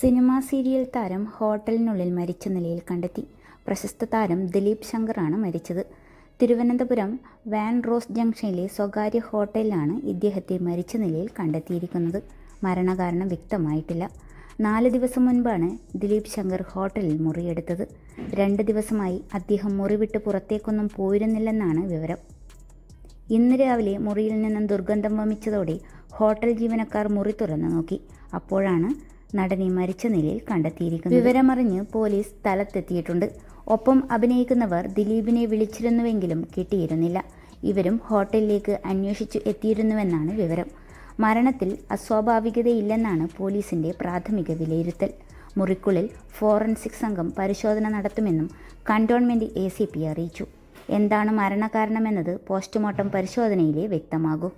Cinema serial താരം ഹോട്ടലിനുള്ളിൽ മരിച്ച നിലയിൽ കണ്ടെത്തി. പ്രശസ്ത താരം ദിലീപ് ശങ്കറാണ് മരിച്ചത്. തിരുവനന്തപുരം വാൻ റോസ് ജംഗ്ഷനിലെ സ്വകാര്യ ഹോട്ടലിലാണ് ഇദ്ദേഹത്തെ മരിച്ച നിലയിൽ കണ്ടെത്തിയിരിക്കുന്നത്. മരണകാരണം വ്യക്തമായിട്ടില്ല. നാല് ദിവസം മുൻപാണ് ദിലീപ് ശങ്കർ ഹോട്ടലിൽ മുറിയെടുത്തത്. രണ്ട് ദിവസമായി അദ്ദേഹം മുറി വിട്ട് പുറത്തേക്കൊന്നും പോയിരുന്നില്ലെന്നാണ് വിവരം. ഇന്ന് രാവിലെ മുറിയിൽ നിന്നും ദുർഗന്ധം വമിച്ചതോടെ ഹോട്ടൽ ജീവനക്കാർ മുറി തുറന്നു നോക്കി. അപ്പോഴാണ് നടനെ മരിച്ച നിലയിൽ കണ്ടെത്തിയിരിക്കുന്നു. വിവരമറിഞ്ഞ് പോലീസ് സ്ഥലത്തെത്തിയിട്ടുണ്ട്. ഒപ്പം അഭിനയിക്കുന്നവർ ദിലീപിനെ വിളിച്ചിരുന്നുവെങ്കിലും കിട്ടിയിരുന്നില്ല. ഇവരും ഹോട്ടലിലേക്ക് അന്വേഷിച്ചു എത്തിയിരുന്നുവെന്നാണ് വിവരം. മരണത്തിൽ അസ്വാഭാവികതയില്ലെന്നാണ് പോലീസിന്റെ പ്രാഥമിക വിലയിരുത്തൽ. മുറിക്കുള്ളിൽ ഫോറൻസിക് സംഘം പരിശോധന നടത്തുമെന്നും കണ്ടോൺമെന്റ് എ സി പി അറിയിച്ചു. എന്താണ് മരണകാരണമെന്നത് പോസ്റ്റ്മോർട്ടം പരിശോധനയിലേ വ്യക്തമാകൂ.